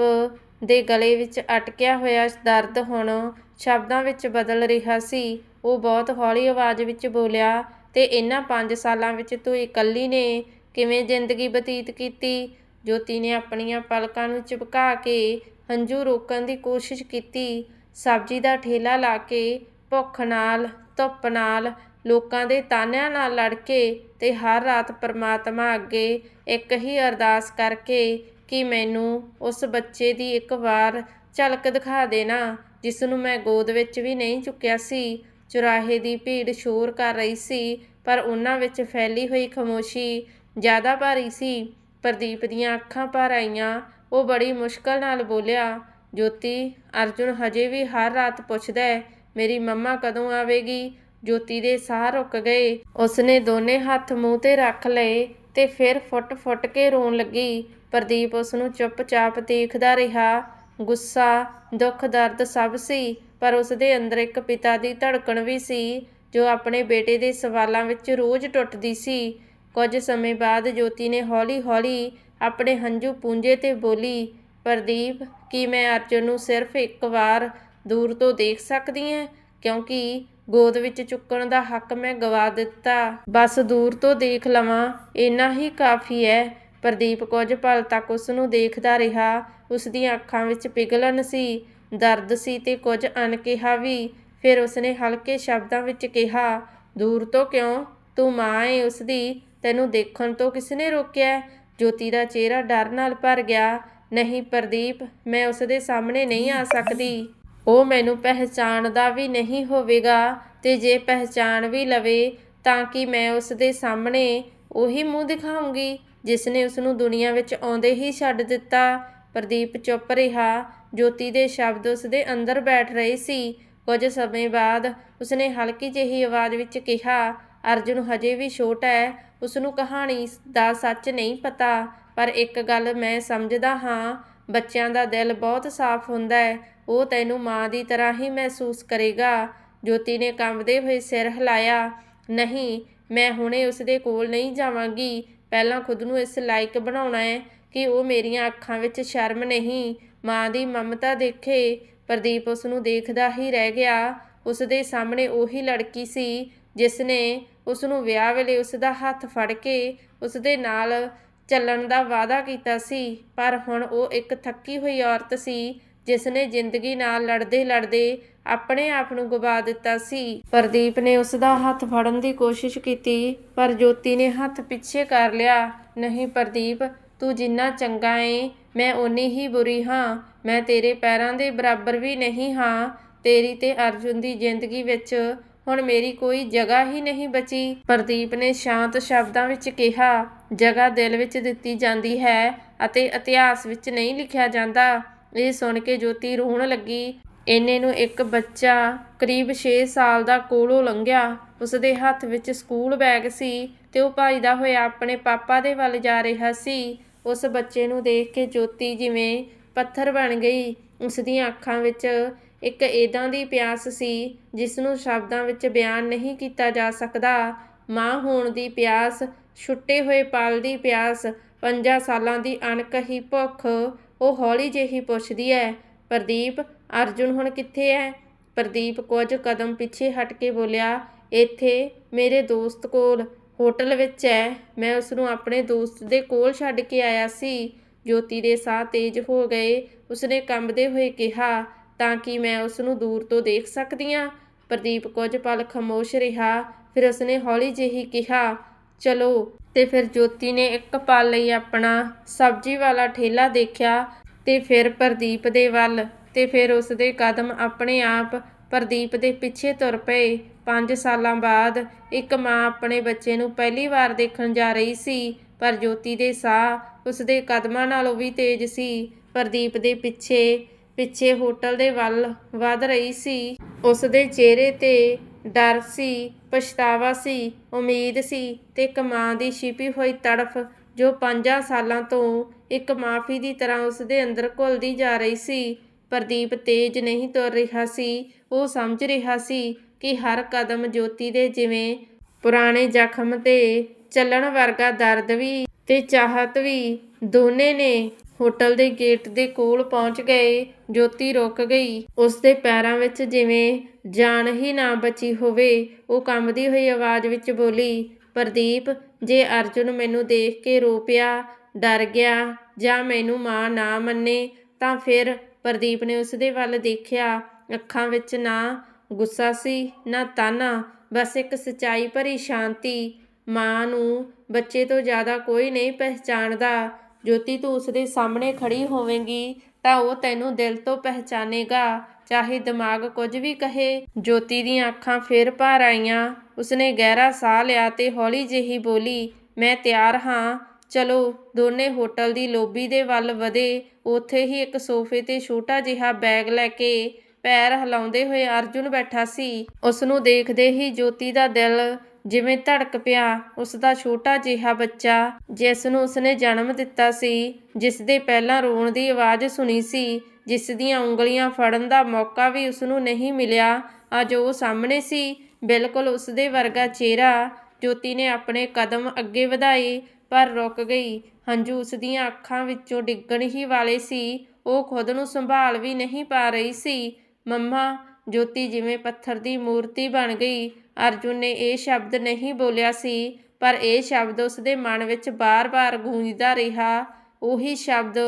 ਦੇ ਗਲੇ ਵਿੱਚ ਅਟਕਿਆ ਹੋਇਆ ਦਰਦ ਹੁਣ ਸ਼ਬਦਾਂ ਵਿੱਚ ਬਦਲ ਰਿਹਾ ਸੀ। ਉਹ ਬਹੁਤ ਹੌਲੀ ਆਵਾਜ਼ ਵਿੱਚ ਬੋਲਿਆ, ਤੇ ਇਹਨਾਂ 5 ਸਾਲਾਂ ਵਿੱਚ ਤੂੰ ਇਕੱਲੀ ਨੇ ਕਿਵੇਂ ਜ਼ਿੰਦਗੀ ਬਤੀਤ ਕੀਤੀ? ਜੋਤੀ ਨੇ ਆਪਣੀਆਂ ਪਲਕਾਂ ਨੂੰ ਚਿਪਕਾ ਕੇ ਹੰਝੂ ਰੋਕਣ ਦੀ ਕੋਸ਼ਿਸ਼ ਕੀਤੀ। ਸਬਜ਼ੀ ਦਾ ਠੇਲਾ ਲਾ ਕੇ ਭੁੱਖ ਨਾਲ, ਧੁੱਪ ਨਾਲ, ਲੋਕਾਂ ਦੇ ਤਾਨਿਆਂ ਨਾਲ ਲੜ ਕੇ ਤੇ ਹਰ ਰਾਤ ਪਰਮਾਤਮਾ ਅੱਗੇ ਇੱਕ ਹੀ ਅਰਦਾਸ ਕਰਕੇ ਕਿ ਮੈਨੂੰ ਉਸ ਬੱਚੇ ਦੀ ਇੱਕ ਵਾਰ ਝਲਕ ਦਿਖਾ ਦੇਣਾ, ਜਿਸ ਨੂੰ ਮੈਂ ਗੋਦ ਵਿੱਚ ਵੀ ਨਹੀਂ ਚੁੱਕਿਆ ਸੀ। ਚੁਰਾਹੇ ਦੀ ਭੀੜ ਸ਼ੋਰ ਕਰ ਰਹੀ ਸੀ, ਪਰ ਉਹਨਾਂ ਵਿੱਚ ਫੈਲੀ ਹੋਈ ਖਮੋਸ਼ੀ ਜ਼ਿਆਦਾ ਭਾਰੀ ਸੀ। ਪ੍ਰਦੀਪ ਦੀਆਂ ਅੱਖਾਂ ਭਰ ਆਈਆਂ। ਉਹ ਬੜੀ ਮੁਸ਼ਕਲ ਨਾਲ ਬੋਲਿਆ, ਜੋਤੀ, ਅਰਜੁਨ ਹਜੇ ਵੀ ਹਰ ਰਾਤ ਪੁੱਛਦਾ ਹੈ, ਮੇਰੀ ਮੰਮਾ ਕਦੋਂ ਆਵੇਗੀ? ਜੋਤੀ ਦੇ ਸਾਹ ਰੁਕ ਗਏ। ਉਸਨੇ ਦੋਨੇ ਹੱਥ ਮੂੰਹ ਤੇ ਰੱਖ ਲਏ ਤੇ ਫਿਰ ਫੁੱਟ-ਫੁੱਟ ਕੇ ਰੋਣ ਲੱਗੀ। ਪ੍ਰਦੀਪ ਉਸ ਨੂੰ ਚੁੱਪਚਾਪ ਦੇਖਦਾ ਰਿਹਾ। ਗੁੱਸਾ, ਦੁੱਖ, ਦਰਦ ਸਭ ਸੀ, ਪਰ ਉਸ ਦੇ ਅੰਦਰ ਇੱਕ ਪਿਤਾ ਦੀ ਧੜਕਣ ਵੀ ਸੀ, ਜੋ ਆਪਣੇ ਬੇਟੇ ਦੇ ਸਵਾਲਾਂ ਵਿੱਚ ਰੋਜ਼ ਟੁੱਟਦੀ ਸੀ। ਕੁਝ ਸਮੇਂ ਬਾਅਦ ਜੋਤੀ ਨੇ ਹੌਲੀ-ਹੌਲੀ ਆਪਣੇ ਹੰਝੂ ਪੂੰਝੇ ਤੇ ਬੋਲੀ, ਪ੍ਰਦੀਪ, ਕੀ ਮੈਂ ਅਰਜੁਨ ਨੂੰ ਸਿਰਫ ਇੱਕ ਵਾਰ ਦੂਰ ਤੋਂ ਦੇਖ ਸਕਦੀ ਹਾਂ ਕਿਉਂਕਿ ਗੋਦ ਵਿੱਚ ਚੁੱਕਣ ਦਾ ਹੱਕ ਮੈਂ ਗਵਾ ਦਿੱਤਾ। ਬਸ ਦੂਰ ਤੋਂ ਦੇਖ ਲਵਾਂ, ਇੰਨਾ ਹੀ ਕਾਫੀ ਹੈ। ਪ੍ਰਦੀਪ ਕੁਝ ਪਲ ਤੱਕ ਉਸ ਨੂੰ ਦੇਖਦਾ ਰਿਹਾ। ਉਸ ਦੀਆਂ ਅੱਖਾਂ ਵਿੱਚ ਪਿਘਲਣ ਸੀ, ਦਰਦ ਸੀ ਤੇ ਕੁਝ ਅਣਕਿਹਾ ਵੀ। ਫਿਰ ਉਸਨੇ ਹਲਕੇ ਸ਼ਬਦਾਂ ਵਿੱਚ ਕਿਹਾ, ਦੂਰ ਤੋਂ ਕਿਉਂ? ਤੂੰ ਮਾਂ ਏ ਉਸ ਦੀ ਤੈਨੂੰ ਦੇਖਣ ਤੋਂ ਕਿਸਨੇ ਰੋਕਿਆ? ਜੋਤੀ ਦਾ ਚਿਹਰਾ ਡਰ ਨਾਲ ਭਰ ਗਿਆ। ਨਹੀਂ ਪ੍ਰਦੀਪ, ਮੈਂ ਉਸ ਦੇ ਸਾਹਮਣੇ ਨਹੀਂ ਆ ਸਕਦੀ। ਉਹ ਮੈਨੂੰ ਪਹਿਚਾਣਦਾ ਵੀ ਨਹੀਂ ਹੋਵੇਗਾ ਤੇ ਜੇ ਪਹਿਚਾਣ ਵੀ ਲਵੇ ਤਾਂ ਕਿ ਮੈਂ ਉਸ ਦੇ ਸਾਹਮਣੇ ਉਹੀ ਮੂੰਹ ਦਿਖਾਉਂਗੀ? ਜਿਸ ਨੇ ਉਸ ਨੂੰ ਦੁਨੀਆ ਵਿੱਚ ਆਉਂਦੇ ਹੀ ਛੱਡ ਦਿੱਤਾ। ਪ੍ਰਦੀਪ ਚੁੱਪ ਰਿਹਾ। ਜੋਤੀ ਦੇ ਸ਼ਬਦ ਉਸ ਦੇ ਅੰਦਰ ਬੈਠ ਰਹੇ ਸੀ। ਕੁਝ ਸਮੇਂ ਬਾਅਦ ਉਸਨੇ ਹਲਕੀ ਜਿਹੀ ਆਵਾਜ਼ ਵਿੱਚ ਕਿਹਾ, ਅਰਜੁਨ, ਹਜੇ ਵੀ ਛੋਟਾ ਹੈ। ਉਸ ਨੂੰ ਕਹਾਣੀ ਦਾ ਸੱਚ ਨਹੀਂ ਪਤਾ, ਪਰ ਇੱਕ ਗੱਲ ਮੈਂ ਸਮਝਦਾ ਹਾਂ। ਬੱਚਿਆਂ ਦਾ ਦਿਲ ਬਹੁਤ ਸਾਫ਼ ਹੁੰਦਾ ਹੈ। ਉਹ ਤੈਨੂੰ ਮਾਂ ਦੀ ਤਰ੍ਹਾਂ ਹੀ ਮਹਿਸੂਸ ਕਰੇਗਾ। ਜੋਤੀ ਨੇ ਕੰਬਦੇ ਹੋਏ ਸਿਰ ਹਿਲਾਇਆ, ਨਹੀਂ, ਮੈਂ ਹੁਣੇ ਉਸ ਦੇ ਕੋਲ ਨਹੀਂ ਜਾਵਾਂਗੀ। ਪਹਿਲਾਂ ਖੁਦ ਨੂੰ ਇਸ ਲਾਇਕ ਬਣਾਉਣਾ ਹੈ ਕਿ ਉਹ ਮੇਰੀਆਂ ਅੱਖਾਂ ਵਿੱਚ ਸ਼ਰਮ ਨਹੀਂ, ਮਾਂ ਦੀ ਮਮਤਾ ਦੇਖੇ, ਪ੍ਰਦੀਪ ਉਸ ਨੂੰ ਦੇਖਦਾ ਹੀ ਰਹਿ ਗਿਆ। ਉਸ ਦੇ ਸਾਹਮਣੇ ਉਹੀ ਲੜਕੀ ਸੀ ਜਿਸ ਨੇ ਉਸ ਨੂੰ ਵਿਆਹ ਵੇਲੇ ਉਸ ਦਾ ਹੱਥ ਫੜ ਕੇ ਉਸ ਦੇ ਨਾਲ ਚੱਲਣ ਦਾ ਵਾਅਦਾ ਕੀਤਾ ਸੀ। ਪਰ ਹੁਣ ਉਹ ਇੱਕ ਥੱਕੀ ਹੋਈ ਔਰਤ ਸੀ ਜਿਸ ਨੇ ਜ਼ਿੰਦਗੀ ਨਾਲ ਲੜਦੇ ਲੜਦੇ ਆਪਣੇ ਆਪ ਨੂੰ ਗਵਾ ਦਿੱਤਾ ਸੀ। ਪ੍ਰਦੀਪ ਨੇ ਉਸ ਦਾ ਹੱਥ ਫੜਨ ਦੀ ਕੋਸ਼ਿਸ਼ ਕੀਤੀ, ਪਰ ਜੋਤੀ ਨੇ ਹੱਥ ਪਿੱਛੇ ਕਰ ਲਿਆ। ਨਹੀਂ ਪ੍ਰਦੀਪ, ਤੂੰ ਜਿੰਨਾ ਚੰਗਾ ਏ, ਮੈਂ ਓਨੀ ਹੀ ਬੁਰੀ ਹਾਂ। ਮੈਂ ਤੇਰੇ ਪੈਰਾਂ ਦੇ ਬਰਾਬਰ ਵੀ ਨਹੀਂ ਹਾਂ। ਤੇਰੀ ਤੇ ਅਰਜੁਨ ਦੀ ਜ਼ਿੰਦਗੀ ਵਿੱਚ ਹੁਣ ਮੇਰੀ ਕੋਈ ਜਗ੍ਹਾ ਹੀ ਨਹੀਂ ਬਚੀ। ਪ੍ਰਦੀਪ ਨੇ ਸ਼ਾਂਤ ਸ਼ਬਦਾਂ ਵਿੱਚ ਕਿਹਾ, ਜਗ੍ਹਾ ਦਿਲ ਵਿੱਚ ਦਿੱਤੀ ਜਾਂਦੀ ਹੈ ਅਤੇ ਇਤਿਹਾਸ ਵਿੱਚ ਨਹੀਂ ਲਿਖਿਆ ਜਾਂਦਾ। ਇਹ ਸੁਣ ਕੇ ਜੋਤੀ ਰੋਣ ਲੱਗੀ। ਇੰਨੇ ਨੂੰ ਇੱਕ ਬੱਚਾ ਕਰੀਬ 6 ਸਾਲ ਦਾ ਕੋਲੋਂ ਲੰਘਿਆ। ਉਸਦੇ ਹੱਥ ਵਿੱਚ ਸਕੂਲ ਬੈਗ ਸੀ ਤੇ ਉਹ ਭੱਜਦਾ ਹੋਇਆ ਆਪਣੇ ਪਾਪਾ ਦੇ ਵੱਲ ਜਾ ਰਿਹਾ ਸੀ। ਉਸ ਬੱਚੇ ਨੂੰ ਦੇਖ ਕੇ ਜੋਤੀ ਜਿਵੇਂ ਪੱਥਰ ਬਣ ਗਈ। ਉਸ ਦੀਆਂ ਅੱਖਾਂ ਵਿੱਚ ਇੱਕ ਏਦਾਂ ਦੀ ਪਿਆਸ ਸੀ ਜਿਸ ਨੂੰ ਸ਼ਬਦਾਂ ਵਿੱਚ ਬਿਆਨ ਨਹੀਂ ਕੀਤਾ ਜਾ ਸਕਦਾ। ਮਾਂ ਹੋਣ ਦੀ ਪਿਆਸ, ਛੁੱਟੇ ਹੋਏ ਪਲ ਦੀ ਪਿਆਸ, ਪੰਜਾਂ ਸਾਲਾਂ ਦੀ ਅਣਕਹੀ ਭੁੱਖ ਉਹ ਹੌਲੀ ਜਿਹੀ ਪੁੱਛਦੀ ਹੈ ਪ੍ਰਦੀਪ, ਅਰਜੁਨ ਹੁਣ ਕਿੱਥੇ ਹੈ ਪ੍ਰਦੀਪ ਕੁਝ ਕਦਮ ਪਿੱਛੇ ਹਟ ਕੇ ਬੋਲਿਆ, ਇੱਥੇ ਮੇਰੇ ਦੋਸਤ ਕੋਲ, ਹੋਟਲ ਵਿੱਚ ਹੈ ਮੈਂ ਉਸ ਨੂੰ ਆਪਣੇ ਦੋਸਤ ਦੇ ਕੋਲ ਛੱਡ ਕੇ ਆਇਆ ਸੀ। ਜੋਤੀ ਦੇ ਸਾਹ ਤੇਜ਼ ਹੋ ਗਏ। ਉਸਨੇ ਕੰਬਦੇ ਹੋਏ ਕਿਹਾ, ਤਾਂ ਕਿ ਮੈਂ ਉਸ ਨੂੰ ਦੂਰ ਤੋਂ ਦੇਖ ਸਕਦੀ ਹਾਂ ਪ੍ਰਦੀਪ ਕੁਝ ਪਲ ਖਾਮੋਸ਼ ਰਿਹਾ, ਫਿਰ ਉਸਨੇ ਹੌਲੀ ਜਿਹੀ ਕਿਹਾ ਚਲੋ। ਤੇ ਫਿਰ ਜੋਤੀ ਨੇ ਇੱਕ ਪਲ ਲਈ ਆਪਣਾ ਸਬਜ਼ੀ ਵਾਲਾ ਠੇਲਾ ਦੇਖਿਆ ਤੇ ਫਿਰ ਪ੍ਰਦੀਪ ਦੇ ਵੱਲ ਤੇ ਫਿਰ ਉਸਦੇ ਕਦਮ ਆਪਣੇ ਆਪ ਪ੍ਰਦੀਪ ਦੇ ਪਿੱਛੇ ਤੁਰ ਪਏ। 5 ਸਾਲਾਂ ਬਾਅਦ ਇੱਕ ਮਾਂ ਆਪਣੇ ਬੱਚੇ ਨੂੰ ਪਹਿਲੀ ਵਾਰ ਦੇਖਣ ਜਾ ਰਹੀ ਸੀ, ਪਰ ਜੋਤੀ ਦੇ ਸਾਹ ਉਸਦੇ ਕਦਮਾਂ ਨਾਲੋਂ ਵੀ ਤੇਜ਼ ਸੀ। ਪ੍ਰਦੀਪ ਦੇ ਪਿੱਛੇ ਪਿੱਛੇ ਹੋਟਲ ਦੇ ਵੱਲ ਵੱਧ ਰਹੀ ਸੀ। ਉਸਦੇ ਚਿਹਰੇ ਤੇ ਡਰ ਸੀ, ਪਛਤਾਵਾ ਸੀ, ਉਮੀਦ ਸੀ ਤੇ ਇੱਕ ਮਾਂ ਦੀ ਛਿਪੀ ਹੋਈ ਤੜਫ ਜੋ ਪੰਜਾਂ ਸਾਲਾਂ ਤੋਂ ਇੱਕ ਮਾਫੀ ਦੀ ਤਰ੍ਹਾਂ ਉਸਦੇ ਅੰਦਰ ਘੁਲਦੀ ਜਾ ਰਹੀ ਸੀ। ਪ੍ਰਦੀਪ ਤੇਜ਼ ਨਹੀਂ ਤੁਰ ਰਿਹਾ ਸੀ। ਉਹ ਸਮਝ ਰਿਹਾ ਸੀ ਕਿ ਹਰ ਕਦਮ ਜੋਤੀ ਦੇ ਜਿਵੇਂ ਪੁਰਾਣੇ ਜ਼ਖਮ ਤੇ ਚੱਲਣ ਵਰਗਾ ਦਰਦ ਵੀ ਤੇ ਚਾਹਤ ਵੀ ਦੋਨੇ ਨੇ ਹੋਟਲ ਦੇ ਗੇਟ ਦੇ ਕੋਲ ਪਹੁੰਚ ਗਏ। ਜੋਤੀ ਰੁਕ ਗਈ। ਉਸ ਦੇ ਪੈਰਾਂ ਵਿੱਚ ਜਿਵੇਂ ਜਾਨ ਹੀ ਨਾ ਬਚੀ ਹੋਵੇ, ਉਹ ਕੰਬਦੀ ਹੋਈ ਆਵਾਜ਼ ਵਿੱਚ ਬੋਲੀ, ਪ੍ਰਦੀਪ, ਜੇ ਅਰਜੁਨ ਮੈਨੂੰ ਦੇਖ ਕੇ ਰੋ ਪਿਆ, ਡਰ ਗਿਆ ਜਾਂ ਮੈਨੂੰ ਮਾਂ ਨਾ ਮੰਨੇ, ਤਾਂ ਫਿਰ ਪ੍ਰਦੀਪ ਨੇ ਉਸ ਦੇ ਵੱਲ ਦੇਖਿਆ। ਅੱਖਾਂ ਵਿੱਚ ਨਾ ਗੁੱਸਾ ਸੀ, ਨਾ ਤਾਨਾ, ਬਸ ਇੱਕ ਸਚਾਈ ਭਰੀ ਸ਼ਾਂਤੀ। ਮਾਂ ਨੂੰ ਬੱਚੇ ਤੋਂ ਜ਼ਿਆਦਾ ਕੋਈ ਨਹੀਂ ਪਹਿਚਾਣਦਾ। ਜੋਤੀ, ਤੂੰ ਉਸਦੇ ਸਾਹਮਣੇ ਖੜੀ ਹੋਵੇਂਗੀ ਤਾਂ ਉਹ ਤੈਨੂੰ ਦਿਲ ਤੋਂ ਪਹਿਚਾਨੇਗਾ। ਚਾਹੇ ਦਿਮਾਗ ਕੁਝ ਵੀ ਕਹੇ, ਜੋਤੀ ਦੀਆਂ ਅੱਖਾਂ ਫੇਰ ਭਰ ਆਈਆਂ। ਉਸਨੇ ਗਹਿਰਾ ਸਾਹ ਲਿਆ ਤੇ ਹੌਲੀ ਜਿਹੀ ਬੋਲੀ, ਮੈਂ ਤਿਆਰ ਹਾਂ। ਚਲੋ, ਦੋਨੇ ਹੋਟਲ ਦੀ ਲੋਬੀ ਦੇ ਵੱਲ ਵਧੇ। ਉੱਥੇ ਹੀ ਇੱਕ ਸੋਫੇ ਤੇ ਛੋਟਾ ਜਿਹਾ ਬੈਗ ਲੈ ਕੇ ਪੈਰ ਹਿਲਾਉਂਦੇ ਹੋਏ ਅਰਜੁਨ ਬੈਠਾ ਸੀ। ਉਸ ਨੂੰ ਦੇਖਦੇ ਹੀ ਜੋਤੀ ਦਾ ਦਿਲ ਜਿਵੇਂ ਧੜਕ ਪਿਆ ਉਸ ਦਾ ਛੋਟਾ ਜਿਹਾ ਬੱਚਾ ਜਿਸ ਨੂੰ ਉਸਨੇ ਜਨਮ ਦਿੱਤਾ ਸੀ ਜਿਸ ਦੇ ਪਹਿਲਾਂ ਰੋਣ ਦੀ ਆਵਾਜ਼ ਸੁਣੀ ਸੀ ਜਿਸ ਦੀਆਂ ਉਂਗਲੀਆਂ ਫੜਨ ਦਾ ਮੌਕਾ ਵੀ ਉਸ ਨੂੰ ਨਹੀਂ ਮਿਲਿਆ, ਅੱਜ ਉਹ ਸਾਹਮਣੇ ਸੀ, ਬਿਲਕੁਲ ਉਸ ਦੇ ਵਰਗਾ ਚਿਹਰਾ, ਜੋਤੀ ਨੇ ਆਪਣੇ ਕਦਮ ਅੱਗੇ ਵਧਾਏ, ਪਰ ਰੁਕ ਗਈ। ਹੰਝੂ ਉਸ ਦੀਆਂ ਅੱਖਾਂ ਵਿੱਚੋਂ ਡਿੱਗਣ ਹੀ ਵਾਲੇ ਸੀ, ਉਹ ਖੁਦ ਨੂੰ ਸੰਭਾਲ ਵੀ ਨਹੀਂ ਪਾ ਰਹੀ ਸੀ। ਮੰਮਾ, ਜੋਤੀ ਜਿਵੇਂ ਪੱਥਰ ਦੀ ਮੂਰਤੀ ਬਣ ਗਈ ਅਰਜੁਨ ਨੇ ਇਹ ਸ਼ਬਦ ਨਹੀਂ ਬੋਲਿਆ ਸੀ, ਪਰ ਇਹ ਸ਼ਬਦ ਉਸ ਦੇ ਮਨ ਵਿੱਚ ਬਾਰ-ਬਾਰ ਗੂੰਜਦਾ ਰਿਹਾ। ਉਹੀ ਸ਼ਬਦ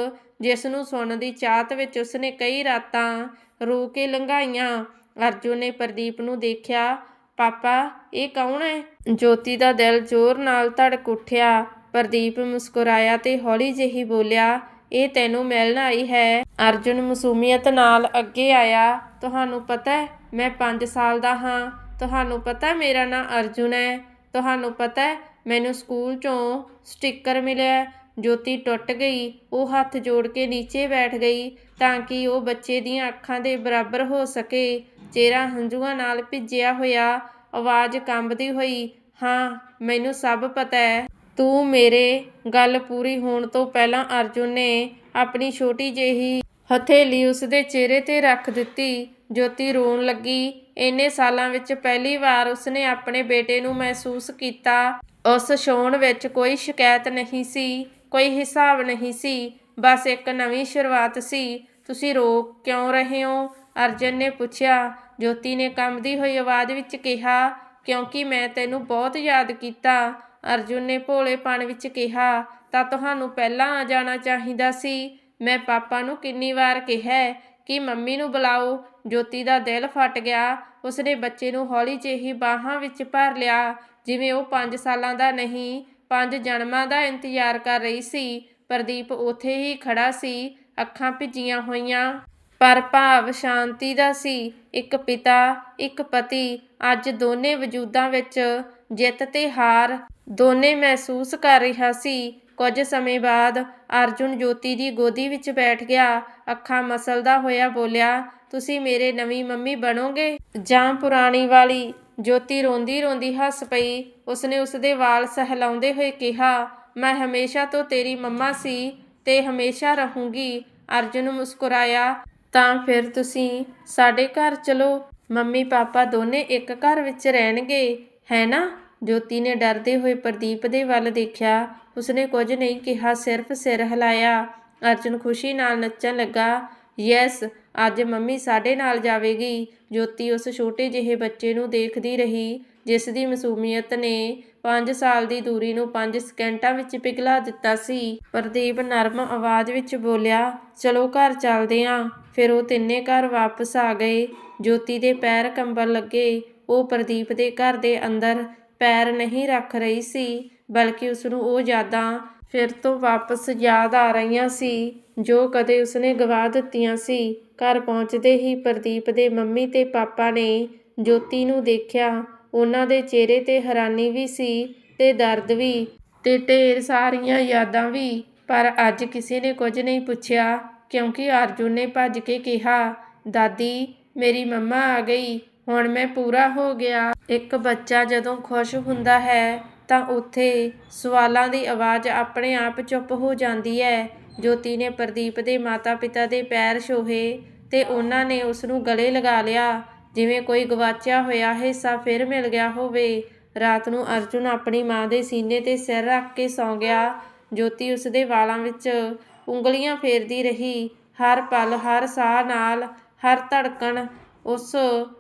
ਜਿਸ ਨੂੰ ਸੁਣਨ ਦੀ ਚਾਹਤ ਵਿੱਚ ਉਸਨੇ ਕਈ ਰਾਤਾਂ ਰੋ ਕੇ ਲੰਘਾਈਆਂ। ਅਰਜੁਨ ਨੇ ਪ੍ਰਦੀਪ ਨੂੰ ਦੇਖਿਆ, ਪਾਪਾ, ਇਹ ਕੌਣ ਹੈ? ਜੋਤੀ ਦਾ ਦਿਲ ਜ਼ੋਰ ਨਾਲ ਧੜਕ ਉੱਠਿਆ। ਪ੍ਰਦੀਪ ਮੁਸਕਰਾਇਆ ਤੇ ਹੌਲੀ ਜਿਹੀ ਬੋਲਿਆ, ਇਹ ਤੈਨੂੰ ਮਿਲਣ ਆਈ ਹੈ। ਅਰਜੁਨ ਮਸੂਮੀਅਤ ਨਾਲ ਅੱਗੇ ਆਇਆ, ਤੁਹਾਨੂੰ ਪਤਾ ਹੈ, ਮੈਂ 5 ਸਾਲ ਦਾ ਹਾਂ। ਤੁਹਾਨੂੰ ਪਤਾ ਮੇਰਾ ਨਾਂ ਅਰਜੁਨ ਹੈ। ਤੁਹਾਨੂੰ ਪਤਾ ਹੈ, ਮੈਨੂੰ ਸਕੂਲ ਚੋਂ ਸਟicker ਮਿਲਿਆ ਜੋਤੀ ਟੁੱਟ ਗਈ, ਉਹ ਹੱਥ ਜੋੜ ਕੇ ਨੀਚੇ ਬੈਠ ਗਈ ਤਾਂ ਕਿ ਉਹ ਬੱਚੇ ਦੀਆਂ ਅੱਖਾਂ ਦੇ ਬਰਾਬਰ ਹੋ ਸਕੇ। ਚਿਹਰਾ ਹੰਝੂਆਂ ਨਾਲ ਭਿੱਜਿਆ ਹੋਇਆ, ਆਵਾਜ਼ ਕੰਬਦੀ ਹੋਈ, ਹਾਂ, ਮੈਨੂੰ ਸਭ ਪਤਾ ਹੈ। ਤੂੰ ਮੇਰੇ ਗੱਲ ਪੂਰੀ ਹੋਣ ਤੋਂ ਪਹਿਲਾਂ ਅਰਜੁਨ ਨੇ ਆਪਣੀ ਛੋਟੀ ਜਿਹੀ ਹਥੇਲੀ ਉਸ ਦੇ ਚਿਹਰੇ ਤੇ ਰੱਖ ਦਿੱਤੀ। ਜੋਤੀ ਰੋਣ ਲੱਗੀ ਇੰਨੇ ਸਾਲਾਂ ਵਿੱਚ ਪਹਿਲੀ ਵਾਰ ਉਸਨੇ ਆਪਣੇ ਬੇਟੇ ਨੂੰ ਮਹਿਸੂਸ ਕੀਤਾ। ਉਸ ਛੋਣ ਵਿੱਚ ਕੋਈ ਸ਼ਿਕਾਇਤ ਨਹੀਂ ਸੀ, ਕੋਈ ਹਿਸਾਬ ਨਹੀਂ ਸੀ, ਬਸ ਇੱਕ ਨਵੀਂ ਸ਼ੁਰੂਆਤ ਸੀ। ਤੁਸੀਂ ਰੋ ਕਿਉਂ ਰਹੇ ਹੋ? ਅਰਜਨ ਨੇ ਪੁੱਛਿਆ। ਜੋਤੀ ਨੇ ਕੰਬਦੀ ਹੋਈ ਆਵਾਜ਼ ਵਿੱਚ ਕਿਹਾ, ਕਿਉਂਕਿ ਮੈਂ ਤੈਨੂੰ ਬਹੁਤ ਯਾਦ ਕੀਤਾ। ਅਰਜੁਨ ਨੇ ਭੋਲੇਪਣ ਵਿੱਚ ਕਿਹਾ, ਤਾਂ ਤੁਹਾਨੂੰ ਪਹਿਲਾਂ ਆ ਜਾਣਾ ਚਾਹੀਦਾ ਸੀ। ਮੈਂ ਪਾਪਾ ਨੂੰ ਕਿੰਨੀ ਵਾਰ ਕਿਹਾ ਕਿ ਮੰਮੀ ਨੂੰ ਬੁਲਾਓ। ਜੋਤੀ ਦਾ ਦਿਲ ਫਟ ਗਿਆ। ਉਸਨੇ ਬੱਚੇ ਨੂੰ ਹੌਲੀ ਜਿਹੀ ਬਾਹਾਂ ਵਿੱਚ ਭਰ ਲਿਆ। ਜਿਵੇਂ ਉਹ 5 ਸਾਲਾਂ ਦਾ ਨਹੀਂ 5 ਜਨਮਾਂ ਦਾ ਇੰਤਜ਼ਾਰ ਕਰ ਰਹੀ ਸੀ, ਪ੍ਰਦੀਪ ਉੱਥੇ ਹੀ ਖੜਾ ਸੀ, ਅੱਖਾਂ ਭਿੱਜੀਆਂ ਹੋਈਆਂ। ਪਰ ਭਾਵ ਸ਼ਾਂਤੀ ਦਾ ਸੀ। ਇੱਕ ਪਿਤਾ, ਇੱਕ ਪਤੀ, ਅੱਜ ਦੋਨੇ ਵਜੂਦਾਂ ਵਿੱਚ ਜਿੱਤ ਤੇ ਹਾਰ ਦੋਨੇ ਮਹਿਸੂਸ ਕਰ ਰਿਹਾ ਸੀ। ਕੁਝ ਸਮੇਂ ਬਾਅਦ ਅਰਜੁਨ ਜੋਤੀ ਦੀ ਗੋਦੀ ਵਿੱਚ ਬੈਠ ਗਿਆ। ਅੱਖਾਂ ਮਸਲਦਾ ਹੋਇਆ ਬੋਲਿਆ, ਤੁਸੀਂ ਮੇਰੇ ਨਵੀਂ ਮੰਮੀ ਬਣੋਗੇ? ਜਾਂ ਪੁਰਾਣੀ ਵਾਲੀ? ਜੋਤੀ ਰੋਂਦੀ ਰੋਂਦੀ ਹੱਸ ਪਈ। ਉਸਨੇ ਉਸਦੇ ਵਾਲ ਸਹਿਲਾਉਂਦੇ ਹੋਏ ਕਿਹਾ, ਮੈਂ ਹਮੇਸ਼ਾ ਤੋਂ ਤੇਰੀ ਮੰਮਾ ਸੀ ਤੇ ਹਮੇਸ਼ਾ ਰਹੂੰਗੀ। ਅਰਜੁਨ ਮੁਸਕਰਾਇਆ, ਤਾਂ ਫਿਰ ਤੁਸੀਂ ਸਾਡੇ ਘਰ ਚਲੋ। ਮੰਮੀ ਪਾਪਾ ਦੋਨੇ ਇੱਕ ਘਰ ਵਿੱਚ ਰਹਿਣਗੇ, ਹੈ ਨਾ? ਜੋਤੀ ਨੇ ਡਰਦੇ ਹੋਏ ਪ੍ਰਦੀਪ ਦੇ ਵੱਲ ਦੇਖਿਆ। ਉਸਨੇ ਕੁਝ ਨਹੀਂ ਕਿਹਾ, ਸਿਰਫ ਸਿਰ ਹਿਲਾਇਆ। ਅਰਜੁਨ ਖੁਸ਼ੀ ਨਾਲ ਨੱਚਣ ਲੱਗਾ। ਯੈਸ, ਅੱਜ ਮੰਮੀ ਸਾਡੇ ਨਾਲ ਜਾਵੇਗੀ। ਜੋਤੀ ਉਸ ਛੋਟੇ ਜਿਹੇ ਬੱਚੇ ਨੂੰ ਦੇਖਦੀ ਰਹੀ, ਜਿਸ ਦੀ ਮਾਸੂਮੀਅਤ ਨੇ 5 ਸਾਲ ਦੀ ਦੂਰੀ ਨੂੰ 5 ਸਕਿੰਟਾਂ ਵਿੱਚ ਪਿਘਲਾ ਦਿੱਤਾ ਸੀ। ਪ੍ਰਦੀਪ ਨਰਮ ਆਵਾਜ਼ ਵਿੱਚ ਬੋਲਿਆ, ਚਲੋ ਘਰ ਚੱਲਦੇ ਆਂ। ਫਿਰ ਉਹ ਤਿੰਨੇ ਘਰ ਵਾਪਸ ਆ ਗਏ। ਜੋਤੀ ਦੇ ਪੈਰ ਕੰਬਣ ਲੱਗੇ। ਉਹ ਪ੍ਰਦੀਪ ਦੇ ਘਰ ਦੇ ਅੰਦਰ ਪੈਰ ਨਹੀਂ ਰੱਖ ਰਹੀ ਸੀ, ਬਲਕਿ ਉਸ ਨੂੰ ਉਹ ਯਾਦਾਂ ਫਿਰ ਤੋਂ ਵਾਪਸ ਯਾਦ ਆ ਰਹੀਆਂ ਸੀ, ਜੋ ਕਦੇ ਉਸਨੇ ਗਵਾ ਦਿੱਤੀਆਂ ਸੀ। ਘਰ ਪਹੁੰਚਦੇ ਹੀ ਪ੍ਰਦੀਪ ਦੇ ਮੰਮੀ ਤੇ ਪਾਪਾ ਨੇ ਜੋਤੀ ਨੂੰ ਦੇਖਿਆ। ਉਹਨਾਂ ਦੇ ਚਿਹਰੇ ਤੇ ਹੈਰਾਨੀ ਵੀ ਸੀ ਤੇ ਦਰਦ ਵੀ ਤੇ ਢੇਰ ਸਾਰੀਆਂ ਯਾਦਾਂ ਵੀ। ਪਰ ਅੱਜ ਕਿਸੇ ਨੇ ਕੁਝ ਨਹੀਂ ਪੁੱਛਿਆ, ਕਿਉਂਕਿ ਅਰਜੁਨ ਨੇ ਭੱਜ ਕੇ ਕਿਹਾ, ਦਾਦੀ, ਮੇਰੀ ਮੰਮਾ ਆ ਗਈ। ਹੁਣ ਮੈਂ ਪੂਰਾ ਹੋ ਗਿਆ। ਇੱਕ ਬੱਚਾ ਜਦੋਂ ਖੁਸ਼ ਹੁੰਦਾ ਹੈ, ਤਾਂ ਉੱਥੇ ਸਵਾਲਾਂ ਦੀ ਆਵਾਜ਼ ਆਪਣੇ ਆਪ ਚੁੱਪ ਹੋ ਜਾਂਦੀ ਹੈ। ਜੋਤੀ ਨੇ ਪ੍ਰਦੀਪ ਦੇ ਮਾਤਾ-ਪਿਤਾ ਦੇ ਪੈਰ ਛੋਹੇ ਤੇ ਉਹਨਾਂ ਨੇ ਉਸ ਨੂੰ ਗਲੇ ਲਗਾ ਲਿਆ। ਜਿਵੇਂ ਕੋਈ ਗਵਾਚਿਆ ਹੋਇਆ ਹਿੱਸਾ ਫਿਰ ਮਿਲ ਗਿਆ ਹੋਵੇ। ਰਾਤ ਨੂੰ ਅਰਜੁਨ ਆਪਣੀ ਮਾਂ ਦੇ ਸੀਨੇ ਤੇ ਸਿਰ ਰੱਖ ਕੇ ਸੌਂ ਗਿਆ। ਜੋਤੀ ਉਸ ਦੇ ਵਾਲਾਂ ਵਿੱਚ ਉਂਗਲੀਆਂ ਫੇਰਦੀ ਰਹੀ। ਹਰ ਪਲ, ਹਰ ਸਾਹ ਨਾਲ, ਹਰ ਧੜਕਣ ਉਸ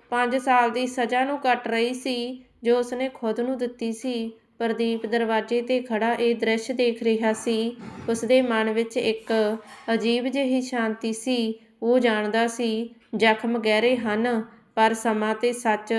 ਪੰਜ ਸਾਲ ਦੀ ਸਜ਼ਾ ਨੂੰ ਕੱਟ ਰਹੀ ਸੀ, ਜੋ ਉਸਨੇ ਖੁਦ ਨੂੰ ਦਿੱਤੀ ਸੀ। ਪ੍ਰਦੀਪ ਦਰਵਾਜ਼ੇ ਤੇ ਖੜ੍ਹਾ ਇਹ ਦ੍ਰਿਸ਼ ਦੇਖ ਰਿਹਾ ਸੀ। ਉਸਦੇ ਮਨ ਵਿੱਚ ਇੱਕ ਅਜੀਬ ਜਿਹੀ ਸ਼ਾਂਤੀ ਸੀ। ਉਹ ਜਾਣਦਾ ਸੀ, ਜ਼ਖਮ ਗਹਿਰੇ ਹਨ, ਪਰ ਸਮਾਂ ਤੇ ਸੱਚ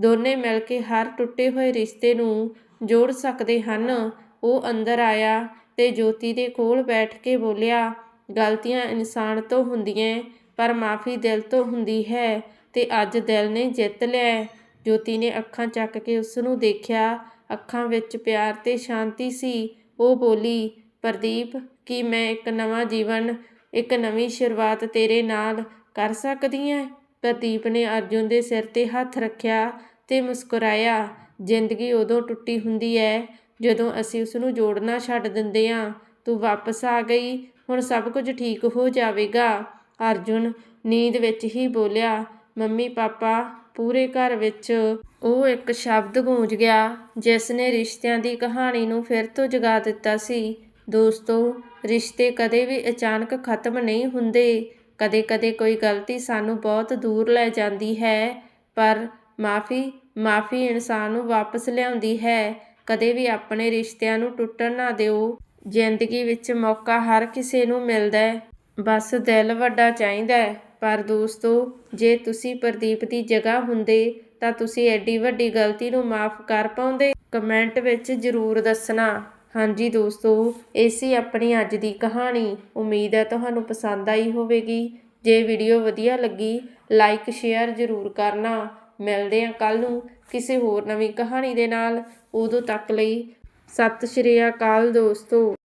ਦੋਨੇ ਮਿਲ ਕੇ ਹਰ ਟੁੱਟੇ ਹੋਏ ਰਿਸ਼ਤੇ ਨੂੰ ਜੋੜ ਸਕਦੇ ਹਨ। ਉਹ ਅੰਦਰ ਆਇਆ ਤੇ ਜੋਤੀ ਦੇ ਕੋਲ ਬੈਠ ਕੇ ਬੋਲਿਆ, ਗਲਤੀਆਂ ਇਨਸਾਨ ਤੋਂ ਹੁੰਦੀਆਂ, ਪਰ ਮਾਫੀ ਦਿਲ ਤੋਂ ਹੁੰਦੀ ਹੈ। ਤੇ ਅੱਜ ਦਿਲ ਨੇ ਜਿੱਤ ਲਿਆ ਜੋਤੀ ਨੇ ਅੱਖਾਂ ਚੱਕ ਕੇ ਉਸ ਨੂੰ ਦੇਖਿਆ। ਅੱਖਾਂ ਵਿੱਚ ਪਿਆਰ ਤੇ ਸ਼ਾਂਤੀ ਸੀ। ਉਹ ਬੋਲੀ, ਪ੍ਰਦੀਪ, ਕੀ ਮੈਂ ਇੱਕ ਨਵਾਂ ਜੀਵਨ, ਇੱਕ ਨਵੀਂ ਸ਼ੁਰੂਆਤ ਤੇਰੇ ਨਾਲ ਕਰ ਸਕਦੀ ਹਾਂ? ਪ੍ਰਦੀਪ ਨੇ ਅਰਜੁਨ ਦੇ ਸਿਰ ਤੇ ਹੱਥ ਰੱਖਿਆ ਤੇ ਮੁਸਕਰਾਇਆ। ਜ਼ਿੰਦਗੀ ਉਦੋਂ ਟੁੱਟੀ ਹੁੰਦੀ ਹੈ ਜਦੋਂ ਅਸੀਂ ਉਸ ਨੂੰ ਜੋੜਨਾ ਛੱਡ ਦਿੰਦੇ ਹਾਂ। ਤੂੰ ਵਾਪਸ ਆ ਗਈ। ਹੁਣ ਸਭ ਕੁਝ ਠੀਕ ਹੋ ਜਾਵੇਗਾ। ਅਰਜੁਨ ਨੀਂਦ ਵਿੱਚ ਹੀ ਬੋਲਿਆ ਮੰਮੀ ਪਾਪਾ ਪੂਰੇ ਘਰ ਵਿੱਚ ਉਹ ਇੱਕ ਸ਼ਬਦ ਗੂੰਜ ਗਿਆ, ਜਿਸ ਨੇ ਰਿਸ਼ਤਿਆਂ ਦੀ ਕਹਾਣੀ ਨੂੰ ਫਿਰ ਤੋਂ ਜਗਾ ਦਿੱਤਾ ਸੀ। ਦੋਸਤੋ, ਰਿਸ਼ਤੇ ਕਦੇ ਵੀ ਅਚਾਨਕ ਖਤਮ ਨਹੀਂ ਹੁੰਦੇ। ਕਦੇ-ਕਦੇ ਕੋਈ ਗਲਤੀ ਸਾਨੂੰ ਬਹੁਤ ਦੂਰ ਲੈ ਜਾਂਦੀ ਹੈ, ਪਰ ਮਾਫੀ ਮਾਫੀ ਇਨਸਾਨ ਨੂੰ ਵਾਪਸ ਲਿਆਉਂਦੀ ਹੈ। ਕਦੇ ਵੀ ਆਪਣੇ ਰਿਸ਼ਤਿਆਂ ਨੂੰ ਟੁੱਟਣ ਨਾ ਦਿਓ। ਜ਼ਿੰਦਗੀ ਵਿੱਚ ਮੌਕਾ ਹਰ ਕਿਸੇ ਨੂੰ ਮਿਲਦਾ ਹੈ। ਬਸ ਦਿਲ ਵੱਡਾ ਚਾਹੀਦਾ ਹੈ। ਪਰ ਦੋਸਤੋ, ਜੇ ਤੁਸੀਂ ਪ੍ਰਦੀਪ ਦੀ ਜਗ੍ਹਾ ਹੁੰਦੇ, ਤਾਂ ਤੁਸੀਂ ਐਡੀ ਵੱਡੀ ਗਲਤੀ ਨੂੰ ਮਾਫ ਕਰ ਪਾਉਂਦੇ। ਕਮੈਂਟ ਵਿੱਚ ਜ਼ਰੂਰ ਦੱਸਣਾ। ਹਾਂਜੀ ਦੋਸਤੋ, ਇਹ ਸੀ ਆਪਣੀ ਅੱਜ ਦੀ ਕਹਾਣੀ। ਉਮੀਦ ਹੈ ਤੁਹਾਨੂੰ ਪਸੰਦ ਆਈ ਹੋਵੇਗੀ। ਜੇ ਵੀਡੀਓ ਵਧੀਆ ਲੱਗੀ, ਲਾਈਕ, ਸ਼ੇਅਰ ਜ਼ਰੂਰ ਕਰਨਾ। ਮਿਲਦੇ ਹਾਂ ਕੱਲ ਨੂੰ ਕਿਸੇ ਹੋਰ ਨਵੀਂ ਕਹਾਣੀ ਦੇ ਨਾਲ। ਉਦੋਂ ਤੱਕ ਲਈ ਸਤਿ ਸ਼੍ਰੀ ਅਕਾਲ ਦੋਸਤੋ।